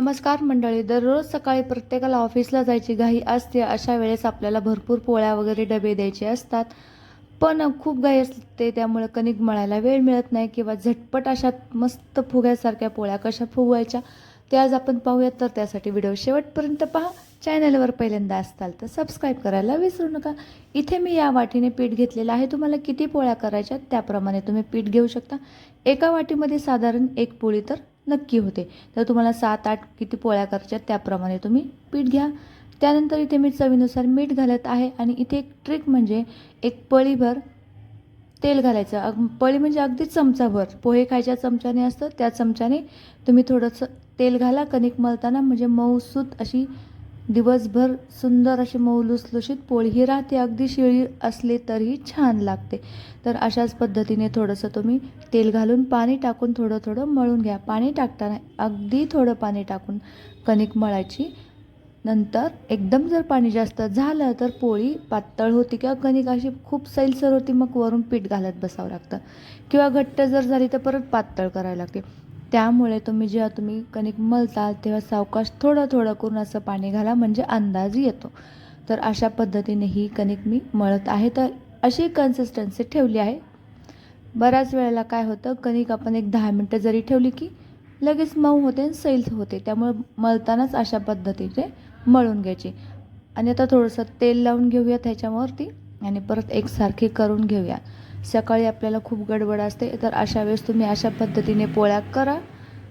नमस्कार मंडळी दररोज सकाळी प्रत्येकाला ऑफिसला जायची घाई असते अशा वेळेस आपल्याला भरपूर पोळ्या वगैरे डबे द्यायचे असतात. पण खूप घाई असते त्यामुळे कणिक मळायला वेळ मिळत नाही किंवा झटपट अशा मस्त फुग्यासारख्या पोळ्या कशा फुगवायच्या ते आज आपण पाहूयात. तर त्यासाठी व्हिडिओ शेवटपर्यंत पहा. चॅनलवर पहिल्यांदा असताल तर सबस्क्राईब करायला विसरू नका. इथे मी या वाटीने पीठ घेतलेलं आहे. तुम्हाला किती पोळ्या करायच्या त्याप्रमाणे तुम्ही पीठ घेऊ शकता. एका वाटीमध्ये साधारण एक पोळी तर नक्की होते. तर तुम्हाला सात आठ किती पोळ्या करायच्या त्याप्रमाणे तुम्ही पीठ घ्या. त्यानंतर इथे मी चवीनुसार मीठ घालत आहे आणि इथे एक ट्रिक म्हणजे एक पळीभर तेल घालायचं. अग पळी म्हणजे अगदी चमचाभर. पोहे खायच्या चमच्याने असतं त्या चमच्याने तुम्ही थोडंसं तेल घाला. कणिक मळताना म्हणजे मऊसूत अशी दिवसभर सुंदर अशी मऊ लुसलुशीत पोळीही राहते अगदी शिळी असली तरीही छान लागते. तर अशाच पद्धतीने थोडंसं तुम्ही तेल घालून पाणी टाकून थोडं थोडं मळून घ्या. पाणी टाकताना अगदी थोडं पाणी टाकून कणिक मळायची. नंतर एकदम जर पाणी जास्त झालं तर पोळी पातळ होती किंवा कणिक अशी खूप सैलसर होती मग वरून पीठ घालत बसावं लागतं. किंवा घट्ट जर झाली तर परत पातळ करायला लागते. त्यामुळे तुम्ही जेव्हा तुम्ही कणिक मळता तेव्हा सावकाश थोडं थोडं करून असं पाणी घाला म्हणजे अंदाज येतो. तर अशा पद्धतीने ही कणिक मी मळत आहे. तर अशी कन्सिस्टन्सी ठेवली आहे. बऱ्याच वेळेला काय होतं कणिक आपण एक दहा मिनटं जरी ठेवली की लगेच मऊ होते आणि सैल होते. त्यामुळे मळतानाच अशा पद्धतीचे मळून घ्यायची. आणि आता थोडंसं तेल लावून घेऊया त्याच्यावरती आणि परत एकसारखी करून घेऊया सकाळी आपल्याला खूप गडबड असते तर अशा वेळेस तुम्ही अशा पद्धतीने पोळ्या करा.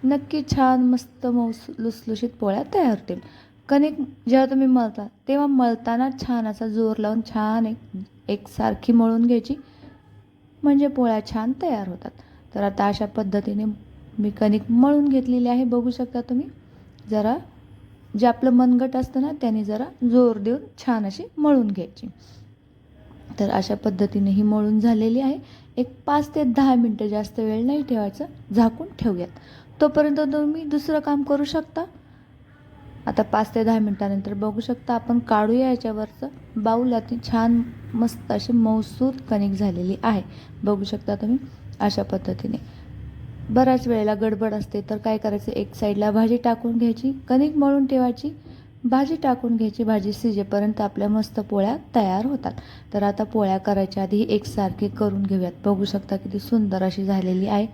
नक्की छान मस्त मौस लुसलुशीत पोळ्या तयार होतील कणिक जेव्हा तुम्ही मळता तेव्हा मळताना छान असा जोर लावून छान एक एकसारखी मळून घ्यायची. म्हणजे पोळ्या छान तयार होतात. तर आता अशा पद्धतीने मी कणिक मळून घेतलेली आहे बघू शकता तुम्ही. जरा जे आपलं मनगट असतं ना त्याने जरा जोर देऊन छान अशी मळून घ्यायची. तर अशा पद्धतीने ही मळून झालेली आहे. एक पाच ते दहा मिनटं जास्त वेळ नाही ठेवायचं. झाकून ठेवूयात. तोपर्यंत तुम्ही दुसरं काम करू शकता. आता पाच ते दहा मिनटानंतर बघू शकता आपण काढूया याच्यावरचं. बाऊल अति छान मस्त अशी मौसूद कणिक झालेली आहे. बघू शकता तुम्ही अशा पद्धतीने. बऱ्याच वेळेला गडबड असते तर काय करायचं? एक साईडला भाजी टाकून घ्यायची कणिक मळून ठेवायची. भाजी टाकून घ्यायची भाजी शिजेपर्यंत आपल्या मस्त पोळ्या तयार होतात. तर आता पोळ्या करायच्या आधी एकसारखी करून घेऊयात. बघू शकता किती सुंदर अशी झालेली आहे.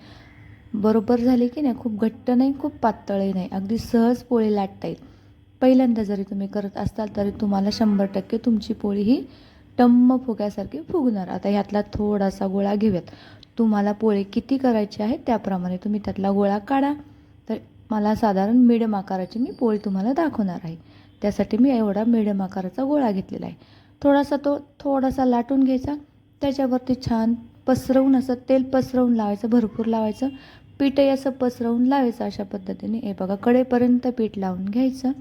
बरोबर झाली की नाही? खूप घट्ट नाही खूप पातळही नाही. अगदी सहज पोळी लाटता येईल. पहिल्यांदा जरी तुम्ही करत असाल तरी तुम्हाला शंभर टक्के तुमची पोळी ही टम्म फुग्यासारखी फुगणार. आता ह्यातला थोडासा गोळा घेऊयात. तुम्हाला पोळी किती करायची आहे त्याप्रमाणे तुम्ही त्यातला गोळा काढा. तर मला साधारण मिडियम आकाराची मी पोळी तुम्हाला दाखवणार आहे. त्यासाठी मी एवढा मिडियम आकाराचा गोळा घेतलेला आहे. थोडासा तो थोडासा लाटून घ्यायचा. त्याच्यावरती छान पसरवून असं तेल पसरवून लावायचं भरपूर लावायचं. पीठही असं पसरवून लावायचं अशा पद्धतीने. हे बघा कडेपर्यंत पीठ लावून घ्यायचं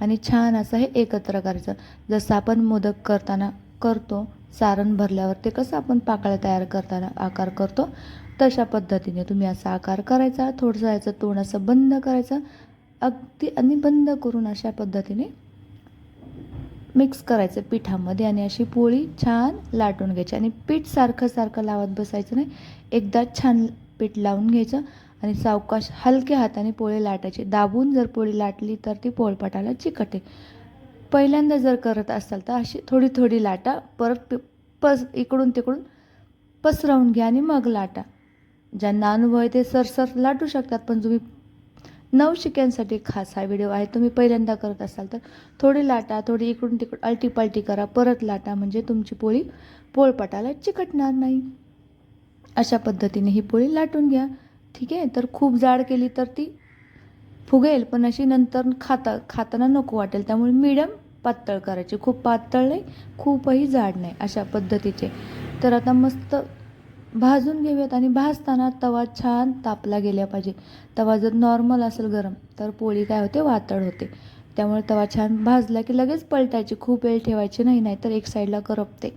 आणि छान असं हे एकत्र करायचं. जसं आपण मोदक करताना करतो सारण भरल्यावर ते कसं आपण पाकळ्या तयार करताना आकार करतो तशा पद्धतीने तुम्ही असा आकार करायचा थोडंसं याचं तोंड असं बंद करायचं. अगदी आणि बंद करून अशा पद्धतीने मिक्स करायचं पिठामध्ये आणि अशी पोळी छान लाटून घ्यायची. आणि पीठ सारखं सारखं लावत बसायचं नाही. एकदा छान पीठ लावून घ्यायचं आणि सावकाश हलक्या हाताने पोळी लाटायची. दाबून जर पोळी लाटली तर ती पोळपाटाला चिकटे पहिल्यांदा जर करत असाल तर अशी थोडी थोडी लाटा. परत पस इकडून तिकडून पसरवून घ्या आणि मग लाटा. ज्यांना अनुभव आहे ते सरसर लाटू शकतात पण तुम्ही नवशिक्यांसाठी खास हा व्हिडिओ आहे. तुम्ही पहिल्यांदा करत असाल तर थोडी लाटा थोडी इकडून तिकडून अलटीपालटी करा. परत लाटा म्हणजे तुमची पोळी पोळपाटाला चिकटणार नाही. अशा पद्धतीने ही पोळी लाटून घ्या. ठीक आहे? तर खूप जाड केली तर ती फुगेल पण अशी नंतर खाता खाताना नको वाटेल. त्यामुळे मिडियम पातळ करायची. खूप पातळ नाही खूपही जाड नाही अशा पद्धतीचे. तर आता मस्त भाजून घेऊयात आणि भाजताना तवा छान तापला गेला पाहिजे. तवा जर नॉर्मल असेल गरम तर पोळी काय होते? वातड होते. त्यामुळे तवा छान भाजला की लगेच पलटायची. खूप वेळ ठेवायची नाही नाहीतर एक साईडला करपते.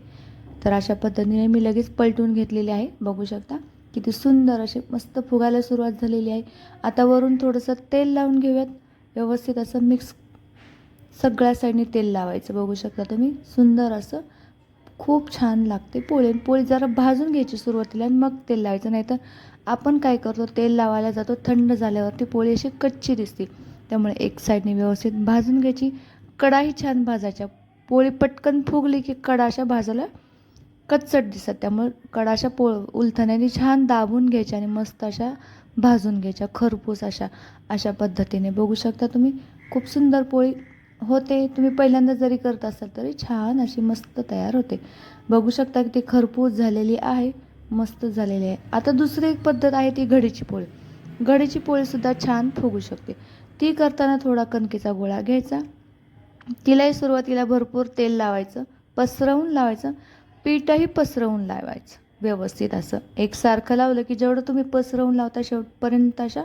तर अशा पद्धतीने मी लगेच पलटून घेतलेली आहे. बघू शकता किती सुंदर असे मस्त फुगायला सुरुवात झालेली आहे. आता वरून थोडंसं तेल लावून घेऊयात. व्यवस्थित असं मिक्स सगळ्या साईडने तेल लावायचं. बघू शकता तुम्ही? सुंदर असं खूप छान लागते. पोळी पोळी जरा भाजून घ्यायची सुरुवातीला आणि मग तेल लावायचं. नाही तर आपण काय करतो तेल लावायला जातो थंड झाल्यावरती पोळी अशी कच्ची दिसते. त्यामुळे एक साईडने व्यवस्थित भाजून घ्यायची. कडाही छान भाजायच्या. पोळी पटकन फुगली की कडाशा भाजायला कच्चट दिसतात. त्यामुळे कडाशा पो पोळ उलथण्याने छान दाबून घ्यायच्या आणि मस्त अशा भाजून घ्यायच्या. खरपूस अशा अशा पद्धतीने. बघू शकता तुम्ही खूप सुंदर पोळी होते. तुम्ही पहिल्यांदा जरी करत असाल तरी छान अशी मस्त तयार होते. बघू शकता की ती खरपूस झालेली आहे मस्त झालेली आहे. आता दुसरी एक पद्धत आहे ती घडीची पोळी. घडीची पोळीसुद्धा छान फुगू शकते. ती करताना थोडा कणकेचा गोळा घ्यायचा. तिलाही सुरुवातीला भरपूर तेल लावायचं पसरवून लावायचं पीठही पसरवून लावायचं. व्यवस्थित असं. एकसारखं लावलं की जेवढं तुम्ही पसरवून लावता शेवटपर्यंत अशा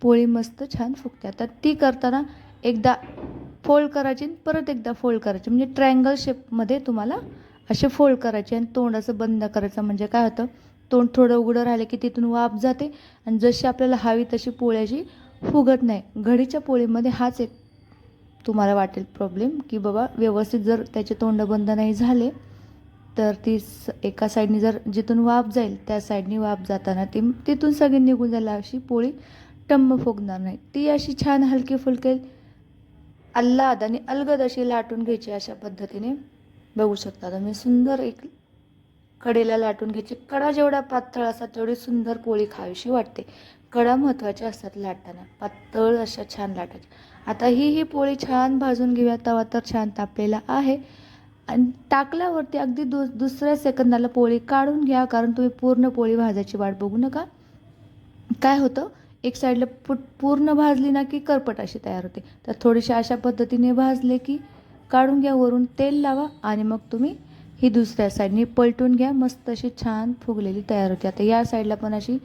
पोळी मस्त छान फुगते आता ती करताना एकदा फोल्ड करायची आणि परत एकदा फोल्ड करायची. म्हणजे ट्रायंगल शेपमध्ये तुम्हाला असे फोल्ड करायचे आणि तोंड असं बंद करायचं. म्हणजे काय होतं? तोंड थोडं उघडं राहिलं की तिथून वाफ जाते आणि जशी आपल्याला हवी तशी पोळ्याची फुगत नाही. घडीच्या पोळीमध्ये हाच एक तुम्हाला वाटेल प्रॉब्लेम की बाबा व्यवस्थित जर त्याचे तोंड बंद नाही झाले तर ती स एका साईडनी जर जिथून वाफ जाईल त्या साईडनी वाफ जाताना ती तिथून सगळी निघून जायला अशी पोळी टम्म फुगणार नाही. ती अशी छान हलकी फुलके अल्लाद आणि अलगद अशी लाटून घ्यायची अशा पद्धतीने. बघू शकता तुम्ही सुंदर एक कडेला लाटून घ्यायची. कडा जेवढा पातळ असतात तेवढी सुंदर पोळी खावीशी वाटते. कडा महत्त्वाच्या असतात लाटताना. पातळ अशा छान लाटायच्या. आता ही ही पोळी छान भाजून घेऊया तवा तर छान तापलेला आहे. आणि टाकल्यावरती अगदी दु दुसऱ्या सेकंदाला पोळी काढून घ्या कारण तुम्ही पूर्ण पोळी भाजायची वाट बघू नका. काय होतं? एक साईडला पुट पूर्ण भाजली ना की करपट अशी तयार होते. तर थोडीशी अशा पद्धतीने भाजले की काढून घ्या वरून तेल लावा आणि मग तुम्ही ही दुसऱ्या साईडने पलटून घ्या. मस्त अशी छान फुगलेली तयार होते. आता या साईडला पण अशी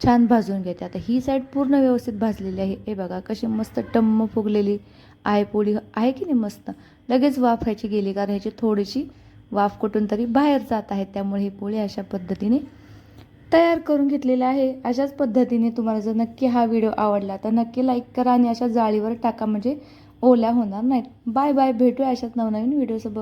छान भाजून घेते. आता ही साईड पूर्ण व्यवस्थित भाजलेली आहे. हे बघा कशी मस्त टम्म फुगलेली आहे पोळी आहे की नाही मस्त? लगेच वाफ ह्याची गेली कारण ह्याची थोडीशी वाफ कुठून तरी बाहेर जात आहे. त्यामुळे ही पोळी अशा पद्धतीने तयार करून घेतलेला आहे. अशाच पद्धतीने तुम्हाला जर नक्की हा व्हिडिओ आवडला तर नक्की लाईक करा आणि अशा जाळीवर टाका. म्हणजे ओल्या होणार नाहीत. बाय बाय भेटूया अशाच नवनवीन व्हिडिओसोबत.